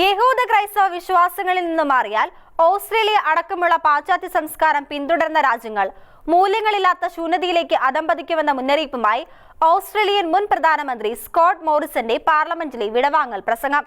യഹൂദ ക്രൈസ്തവ വിശ്വാസങ്ങളിൽ നിന്ന് മാറിയാൽ ഓസ്ട്രേലിയ അടക്കമുള്ള പാശ്ചാത്യ സംസ്കാരം പിന്തുടർന്ന രാജ്യങ്ങൾ മൂല്യങ്ങളില്ലാത്ത ശൂന്യതയിലേക്ക് അതമ്പതിക്കുമെന്ന മുന്നറിയിപ്പുമായി ഓസ്ട്രേലിയൻ മുൻ പ്രധാനമന്ത്രി സ്കോട്ട് മോറിസന്റെ പാർലമെന്റിലെ വിടവാങ്ങൽ പ്രസംഗം.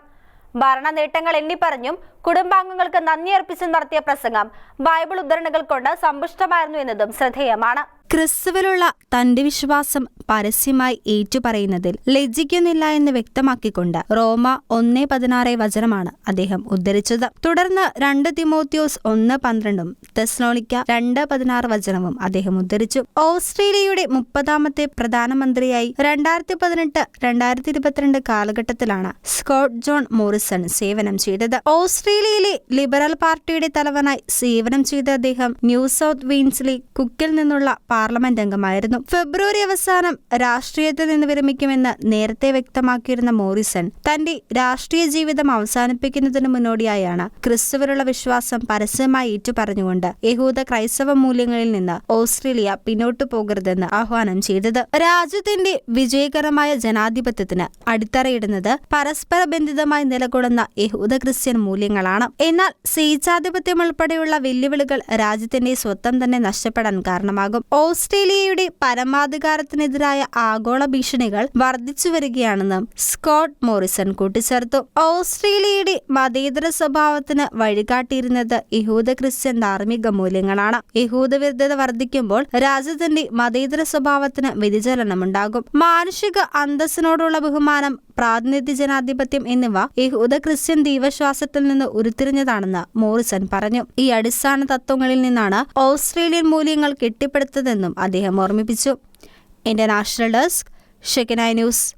ഭരണ നേട്ടങ്ങൾ എണ്ണിപ്പറഞ്ഞും കുടുംബാംഗങ്ങൾക്ക് നന്ദി അർപ്പിച്ചും നടത്തിയ പ്രസംഗം ബൈബിൾ ഉദ്ധരണികൾ കൊണ്ട് സമ്പുഷ്ടമായിരുന്നു എന്നതും ശ്രദ്ധേയമാണ്. ക്രിസ്തുവിലുള്ള തന്റെ വിശ്വാസം പരസ്യമായി ഏറ്റുപറയുന്നതിൽ ലജ്ജിക്കുന്നില്ല എന്ന് വ്യക്തമാക്കിക്കൊണ്ട് റോമ ഒന്നേ പതിനാറ് വചനമാണ് അദ്ദേഹം ഉദ്ധരിച്ചത്. തുടർന്ന് രണ്ട് തിമോത്യോസ് ഒന്ന് പന്ത്രണ്ടും തെസ്ലോണിക്ക രണ്ട് പതിനാറ് വചനവും അദ്ദേഹം ഉദ്ധരിച്ചു. ഓസ്ട്രേലിയയുടെ മുപ്പതാമത്തെ പ്രധാനമന്ത്രിയായി രണ്ടായിരത്തി പതിനെട്ട് രണ്ടായിരത്തി ഇരുപത്തിരണ്ട് കാലഘട്ടത്തിലാണ് സ്കോട്ട് ജോൺ മോറിസൺ സേവനം ചെയ്തത്. ഓസ്ട്രേലിയയിലെ ലിബറൽ പാർട്ടിയുടെ തലവനായി സേവനം ചെയ്ത അദ്ദേഹം ന്യൂ സൗത്ത് വെയിൻസിലെ കുക്കിൽ നിന്നുള്ള പാർലമെന്റ് അംഗമായിരുന്നു. ഫെബ്രുവരി അവസാനം രാഷ്ട്രീയത്തിൽ നിന്ന് വിരമിക്കുമെന്ന് നേരത്തെ വ്യക്തമാക്കിയിരുന്ന മോറിസൺ തന്റെ രാഷ്ട്രീയ ജീവിതം അവസാനിപ്പിക്കുന്നതിന് മുന്നോടിയായാണ് ക്രിസ്തുവരുള്ള വിശ്വാസം പരസ്യമായി ഏറ്റുപറഞ്ഞുകൊണ്ട് യഹൂദ ക്രൈസ്തവ മൂല്യങ്ങളിൽ നിന്ന് ഓസ്ട്രേലിയ പിന്നോട്ടു പോകരുതെന്ന് ആഹ്വാനം ചെയ്തത്. രാജ്യത്തിന്റെ വിജയകരമായ ജനാധിപത്യത്തിന് അടിത്തറയിടുന്നത് പരസ്പര ബന്ധിതമായി നിലകൊള്ളുന്ന യഹൂദ ക്രിസ്ത്യൻ മൂല്യങ്ങളാണ്. എന്നാൽ സ്വേച്ഛാധിപത്യം ഉൾപ്പെടെയുള്ള വെല്ലുവിളികൾ രാജ്യത്തിന്റെ സ്വത്തം തന്നെ നഷ്ടപ്പെടാൻ കാരണമാകും. ഓസ്ട്രേലിയയുടെ പരമാധികാരത്തിനെതിരായ ആഗോള ഭീഷണികൾ വർദ്ധിച്ചു വരികയാണെന്ന് സ്കോട്ട് മോറിസൺ കൂട്ടിച്ചേർത്തു. ഓസ്ട്രേലിയയുടെ മതേതര സ്വഭാവത്തിന് വഴികാട്ടിയിരുന്നത് യഹൂദ ക്രിസ്ത്യൻ ധാർമ്മിക മൂല്യങ്ങളാണ്. യഹൂദവിരുദ്ധത വർദ്ധിക്കുമ്പോൾ രാജ്യത്തിന്റെ മതേതര സ്വഭാവത്തിന് വ്യതിചലനമുണ്ടാകും. മാനുഷിക അന്തസ്സിനോടുള്ള ബഹുമാനം പ്രാതിനിധ്യ ജനാധിപത്യം എന്നിവ യഹൂദ ക്രിസ്ത്യൻ ദൈവശ്വാസത്തിൽ നിന്ന് ഉരുത്തിരിഞ്ഞതാണെന്ന് മോറിസൺ പറഞ്ഞു. ഈ അടിസ്ഥാന തത്വങ്ങളിൽ നിന്നാണ് ഓസ്ട്രേലിയൻ മൂല്യങ്ങൾ കെട്ടിപ്പടുത്തതെന്നും അദ്ദേഹം ഓർമ്മിപ്പിച്ചു. International desk Shekinah news.